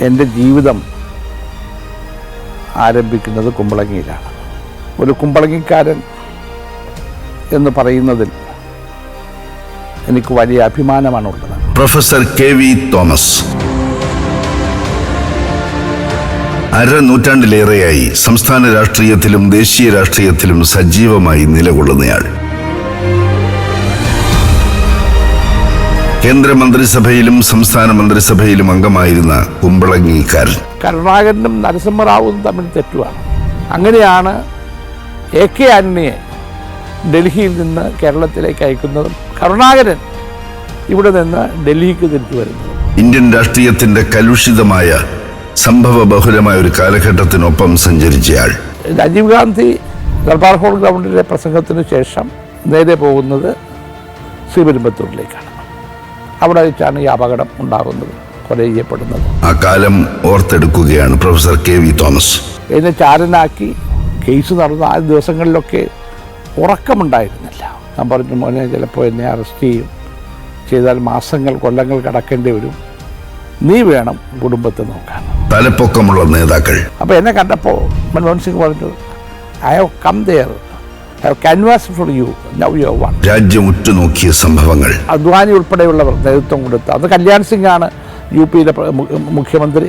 എന്റെ ജീവിതം ആരംഭിക്കുന്നത് കുമ്പളങ്ങിയിലാണ്. ഒരു കുമ്പളങ്ങിക്കാരൻ എന്ന് പറയുന്നതിൽ എനിക്ക് വലിയ അഭിമാനമാണ് ഉള്ളത് പ്രൊഫസർ കെ വി തോമസ്. അരനൂറ്റാണ്ടിലേറെയായി സംസ്ഥാന രാഷ്ട്രീയത്തിലും ദേശീയ രാഷ്ട്രീയത്തിലും സജീവമായി നിലകൊള്ളുന്നയാൾ. കേന്ദ്ര മന്ത്രിസഭയിലും സംസ്ഥാന മന്ത്രിസഭയിലും അംഗമായിരുന്ന കുമ്പളങ്ങിക്കാരൻ. കരുണാകരനും നരസിംഹറാവുവും തമ്മിൽ തെറ്റുവാണ്. അങ്ങനെയാണ് എ കെ ആന്റണിയെ ഡൽഹിയിൽ നിന്ന് കേരളത്തിലേക്ക് അയക്കുന്നതും കരുണാകരൻ ഇവിടെ നിന്ന് ഡൽഹിക്ക് തിരിച്ചു വരുന്നത്. ഇന്ത്യൻ രാഷ്ട്രീയത്തിന്റെ കലുഷിതമായ സംഭവ ബഹുലമായ ഒരു കാലഘട്ടത്തിനൊപ്പം സഞ്ചരിച്ചയാൾ. രാജീവ് ഗാന്ധി ദർബാർ ഹോൾ ഗ്രൗണ്ടിലെ പ്രസംഗത്തിന് ശേഷം നേരെ പോകുന്നത് ശ്രീപെരുമ്പത്തൂരിലേക്കാണ് അവിടെ വെച്ചാണ് ഈ അപകടം ഉണ്ടാകുന്നത് കൊല ചെയ്യപ്പെടുന്നത് ആ കാലം ഓർത്തെടുക്കുകയാണ് പ്രൊഫസർ കെ വി തോമസ്. എന്നെ ചാരനാക്കി കേസ് നടന്ന ആ ദിവസങ്ങളിലൊക്കെ ഉറക്കമുണ്ടായിരുന്നില്ല. ഞാൻ പറഞ്ഞു മോനെ ചിലപ്പോൾ എന്നെ അറസ്റ്റ് ചെയ്യും. ചെയ്താൽ മാസങ്ങൾ കൊല്ലങ്ങൾ കടക്കേണ്ടി വരും. നീ വേണം കുടുംബത്തെ നോക്കാൻ. തലപ്പൊക്കമുള്ള നേതാക്കൾ. അപ്പോൾ എന്നെ കണ്ടപ്പോൾ മൻമോഹൻ സിംഗ് പറഞ്ഞു I have come there canvas for you now you won രാജ്യം ഉറ്റുനോക്കിയ സംഭവങ്ങൾ. അദ്വാനി ഉൾപ്പെടെയുള്ളവർ നേതൃത്വം കൊടുത്ത് അത് കല്യാൺ സിംഗ് ആണ് യു പിയിലെ മുഖ്യമന്ത്രി.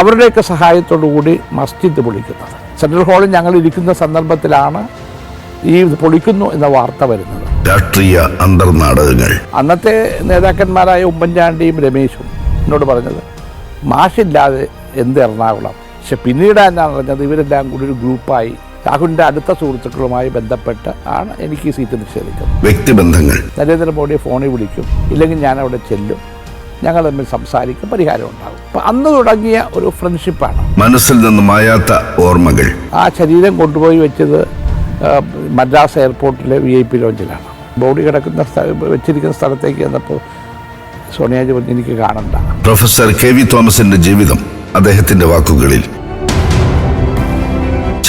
അവരുടെയൊക്കെ സഹായത്തോടു കൂടി മസ്ജിദ് പൊളിക്കുന്നത്. സെൻട്രൽ ഹാളിൽ ഞങ്ങൾ ഇരിക്കുന്ന സന്ദർഭത്തിലാണ് ഈ പൊളിക്കുന്നു എന്ന വാർത്ത വരുന്നത്. രാഷ്ട്രീയ അന്തർനാടകങ്ങൾ. അന്നത്തെ നേതാക്കന്മാരായ ഉമ്മൻചാണ്ടിയും രമേശും എന്നോട് പറഞ്ഞത് മാഷില്ലാതെ എന്ത് എറണാകുളം? പക്ഷെ പിന്നീട് എന്നാണ് പറഞ്ഞത് ഇവരെല്ലാം കൂടി ഒരു ഗ്രൂപ്പായി രാഹുലിന്റെ അടുത്ത സുഹൃത്തുക്കളുമായി ബന്ധപ്പെട്ട് ആണ് എനിക്ക് ഈ സീറ്റ് നിഷേധിക്കുന്നത്. വ്യക്തിബന്ധങ്ങൾ. നരേന്ദ്രമോദിയെ ഫോണിൽ വിളിക്കും ഇല്ലെങ്കിൽ ഞാൻ അവിടെ ചെല്ലും. ഞങ്ങൾ തമ്മിൽ സംസാരിക്കും പരിഹാരം ഉണ്ടാകും. അപ്പൊ അന്ന് തുടങ്ങിയ ഒരു ഫ്രണ്ട്ഷിപ്പാണ്. മനസ്സിൽ നിന്ന് മായാത്ത ഓർമ്മകൾ. ആ ശരീരം കൊണ്ടുപോയി വെച്ചത് മദ്രാസ് എയർപോർട്ടിലെ വി ഐ പി ലോഞ്ചിലാണ്. ബോഡി കിടക്കുന്ന വെച്ചിരിക്കുന്ന സ്ഥലത്തേക്ക് ചെന്നപ്പോൾ സോണിയാജി പറഞ്ഞു എനിക്ക് കാണണ്ട. പ്രൊഫസർ കെ വി തോമസിന്റെ ജീവിതം അദ്ദേഹത്തിന്റെ വാക്കുകളിൽ.